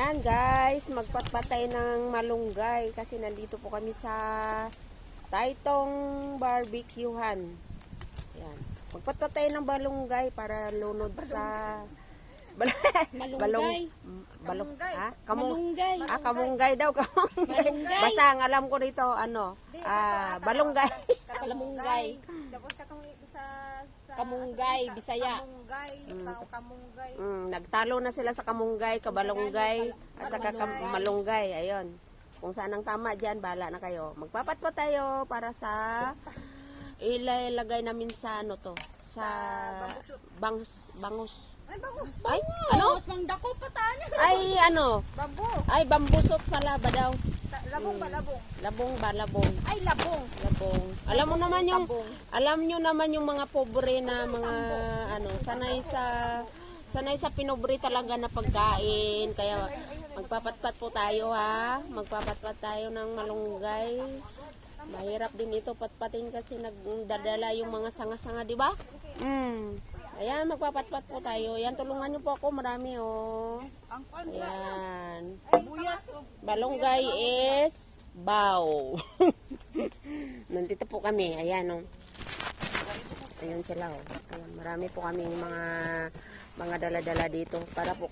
Ayan guys, magpatpatay ng malunggay kasi nandito po kami sa Taitong Barbecuehan. Ayan. Magpatpatay ng malunggay para lunod sa balong Malunggay. Mm, balong ha? Kamung Malunggay. Ah, kamunggay daw, kamunggay. Malunggay. Basta ang alam ko rito, ano, ah, balunggay. Kamunggay. Tapos sa Kamunggay, Bisaya. kamunggay, tao kamunggay. Mm, nagtalo na sila sa kamunggay, kabalunggay, at saka kam- malunggay. Ayun. Kung saan ang tama dyan, bala na kayo. Magpapat pa tayo para sa ilalagay namin sa ano to, sa bangus, bangus. Ay, bangus. Ay, ano? Mas mangdako pa tayo. Ay, ano? Bambo. Ay, bambusok pala ba daw? Labong ba labong? Labong ba, labong? Ay, labong. Labong. Alam mo naman yung Labong. alam nyo naman yung mga pobre na mga ano, sanay sa sanay sa pinobre talaga na pagkain. Kaya magpapatpat po tayo ha. Magpapatpat tayo ng malunggay. Mahirap din ito patpatin kasi nagdadala yung mga sanga-sanga, di ba? Mm. Ayan, magpapatpat po tayo. Yan, tulungan nyo po ako. Marami, oh. Ayan. Balonggay is bow. Nandito po kami. Ayan, oh. Ayan sila, oh. Marami po kami mga mga dala-dala dito para po